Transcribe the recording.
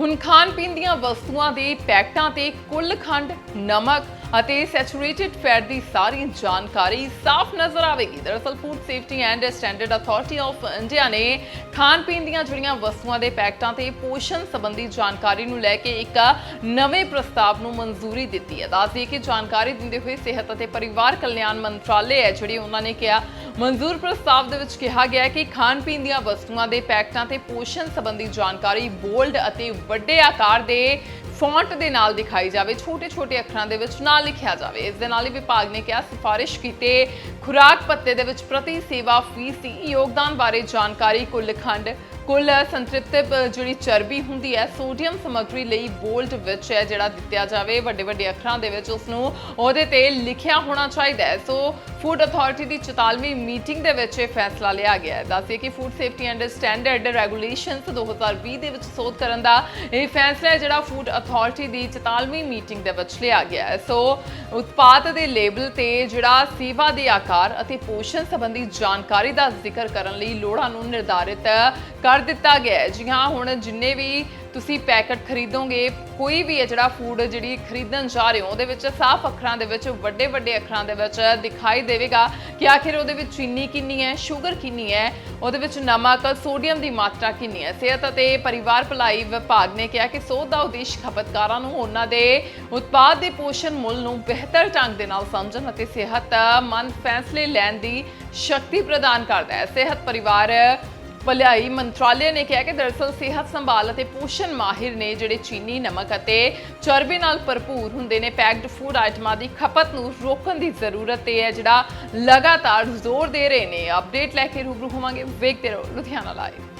ਹੁਣ ਖਾਣ ਪੀਣ ਦੀਆਂ ਵਸਤੂਆਂ ਦੇ ਪੈਕਟਾਂ ਤੇ ਕੁੱਲ ਖੰਡ, ਨਮਕ ਅਤੇ ਸੈਚੂਰੇਟਿਡ ਫੈਟ ਦੀ ਸਾਰੀ ਜਾਣਕਾਰੀ ਸਾਫ਼ ਨਜ਼ਰ ਆਵੇਗੀ। ਦਰਅਸਲ food safety and standard authority of India ਨੇ ਖਾਣ ਪੀਣ ਦੀਆਂ ਜਿਹੜੀਆਂ ਵਸਤੂਆਂ ਦੇ ਪੈਕਟਾਂ ਤੇ ਪੋਸ਼ਣ ਸੰਬੰਧੀ ਜਾਣਕਾਰੀ ਨੂੰ ਲੈ ਕੇ ਇੱਕ ਨਵੇਂ ਪ੍ਰਸਤਾਵ ਨੂੰ ਮਨਜ਼ੂਰੀ ਦਿੱਤੀ ਹੈ। ਦੱਸਦੀ ਕਿ ਜਾਣਕਾਰੀ ਦਿੰਦੇ ਹੋਏ ਸਿਹਤ ਅਤੇ ਪਰਿਵਾਰ ਕਲਿਆਣ ਮੰਤਰਾਲੇ ਹੈ, ਜਿਹੜੇ ਉਹਨਾਂ ਨੇ ਕਿਹਾ ਮਨਜ਼ੂਰ ਪ੍ਰਸਤਾਵ ਦੇ ਵਿੱਚ ਕਿਹਾ ਗਿਆ ਹੈ ਕਿ ਖਾਣ ਪੀਣ ਦੀਆਂ ਵਸਤੂਆਂ ਦੇ ਪੈਕਟਾਂ ਤੇ ਪੋਸ਼ਣ ਸੰਬੰਧੀ ਜਾਣਕਾਰੀ ਬੋਲਡ ਅਤੇ ਵੱਡੇ ਆਕਾਰ ਦੇ ਫੌਂਟ ਦੇ ਨਾਲ ਦਿਖਾਈ ਜਾਵੇ, ਛੋਟੇ-ਛੋਟੇ ਅੱਖਰਾਂ ਦੇ ਵਿੱਚ ਨਾ ਲਿਖਿਆ ਜਾਵੇ। ਇਸ ਦੇ ਨਾਲ ਹੀ ਵਿਭਾਗ ਨੇ ਕਿਹਾ, ਸਿਫਾਰਿਸ਼ ਕੀਤੇ ਖੁਰਾਕ ਪੱਤੇ ਦੇ ਵਿੱਚ ਪ੍ਰਤੀ ਸੇਵਾ ਫੀਸਦੀ ਯੋਗਦਾਨ ਬਾਰੇ ਜਾਣਕਾਰੀ ਕੁੱਲ ਖੰਡ ਕੁੱਲ ਸੰਤ੍ਰਿਪਤ ਜਿਹੜੀ ਚਰਬੀ ਹੁੰਦੀ ਹੈ, ਸੋਡੀਅਮ ਸਮੱਗਰੀ ਲਈ ਬੋਲਡ ਵਿੱਚ ਹੈ, ਜਿਹੜਾ ਦਿੱਤਾ ਜਾਵੇ, ਵੱਡੇ ਵੱਡੇ ਅੱਖਰਾਂ ਦੇ ਵਿੱਚ ਉਸ ਨੂੰ ਉਹਦੇ ਤੇ ਲਿਖਿਆ ਹੋਣਾ ਚਾਹੀਦਾ ਹੈ। ਸੋ ਫੂਡ ਅਥਾਰਟੀ ਦੀ 44ਵੀਂ ਮੀਟਿੰਗ ਦੇ ਵਿੱਚ ਇਹ ਫੈਸਲਾ ਲਿਆ ਗਿਆ ਹੈ। ਦੱਸਿਏ ਕਿ food safety and standard regulations 2020 ਦੇ ਵਿੱਚ ਸੋਧ ਕਰਨ ਦਾ ਇਹ ਫੈਸਲਾ ਹੈ, ਜਿਹੜਾ ਫੂਡ ਅਥਾਰਟੀ ਦੀ 44ਵੀਂ ਮੀਟਿੰਗ ਦੇ ਵਿੱਚ ਲਿਆ ਗਿਆ ਹੈ। ਸੋ ਉਤਪਾਦ ਦੇ ਲੇਬਲ ਤੇ ਜਿਹੜਾ ਸੇਵਾ ਦੇ ਆਕਾਰ ਅਤੇ ਪੋਸ਼ਣ ਸੰਬੰਧੀ ਜਾਣਕਾਰੀ ਦਾ ਜ਼ਿਕਰ ਕਰਨ ਲਈ ਲੋੜਾਂ ਨੂੰ ਨਿਰਧਾਰਿਤ ਕਰ ਦਿੱਤਾ ਗਿਆ ਹੈ। ਜੀ ਹਾਂ, ਹੁਣ ਜਿੰਨੇ ਵੀ ਤੁਸੀਂ ਪੈਕਟ ਖਰੀਦੋਗੇ, ਕੋਈ ਵੀ ਹੈ ਜਿਹੜਾ ਫੂਡ ਜਿਹੜੀ ਖਰੀਦਣ ਜਾ ਰਹੇ ਹੋ, ਉਹਦੇ ਵਿੱਚ ਸਾਫ਼ ਅੱਖਰਾਂ ਦੇ ਵਿੱਚ ਵੱਡੇ ਵੱਡੇ ਅੱਖਰਾਂ ਦੇ ਵਿੱਚ ਦਿਖਾਈ ਦੇਵੇਗਾ ਕਿ ਆਖਿਰ ਉਹਦੇ ਵਿੱਚ ਚੀਨੀ ਕਿੰਨੀ ਹੈ ਸ਼ੂਗਰ ਕਿੰਨੀ ਹੈ, ਉਹਦੇ ਵਿੱਚ ਨਮਕ ਸੋਡੀਅਮ ਦੀ ਮਾਤਰਾ ਕਿੰਨੀ ਹੈ। ਸਿਹਤ ਅਤੇ ਪਰਿਵਾਰ ਭਲਾਈ ਵਿਭਾਗ ਨੇ ਕਿਹਾ ਕਿ ਸੋਧ ਦਾ ਉਦੇਸ਼ ਖਪਤਕਾਰਾਂ ਨੂੰ ਉਹਨਾਂ ਦੇ ਉਤਪਾਦ ਦੇ ਪੋਸ਼ਣ ਮੁੱਲ ਨੂੰ ਬਿਹਤਰ ਢੰਗ ਦੇ ਨਾਲ ਸਮਝਣ ਅਤੇ ਸਿਹਤਮੰਦ ਫੈਸਲੇ ਲੈਣ ਦੀ ਸ਼ਕਤੀ ਪ੍ਰਦਾਨ ਕਰਦਾ ਹੈ। ਸਿਹਤ ਪਰਿਵਾਰ ਭਲਾਈ ਮੰਤਰਾਲੇ ਨੇ ਕਿਹਾ ਕਿ ਦਰਅਸਲ ਸਿਹਤ ਸੰਭਾਲ ਅਤੇ ਪੋਸ਼ਣ ਮਾਹਿਰ ਨੇ ਜਿਹੜੇ ਚੀਨੀ ਨਮਕ ਅਤੇ ਚਰਬੀ ਨਾਲ ਭਰਪੂਰ ਹੁੰਦੇ ਨੇ, ਪੈਕਡ ਫੂਡ ਆਈਟਮਾਂ ਦੀ ਖਪਤ ਨੂੰ ਰੋਕਣ ਦੀ ਜ਼ਰੂਰਤ ਤੇ ਹੈ, ਜਿਹੜਾ ਲਗਾਤਾਰ ਜ਼ੋਰ ਦੇ ਰਹੇ ਨੇ। ਅਪਡੇਟ ਲੈ ਕੇ ਰੂਬਰੂ ਹੋਵਾਂਗੇ, ਵੇਖਦੇ ਰਹੋ ਲੁਧਿਆਣਾ ਲਾਈਵ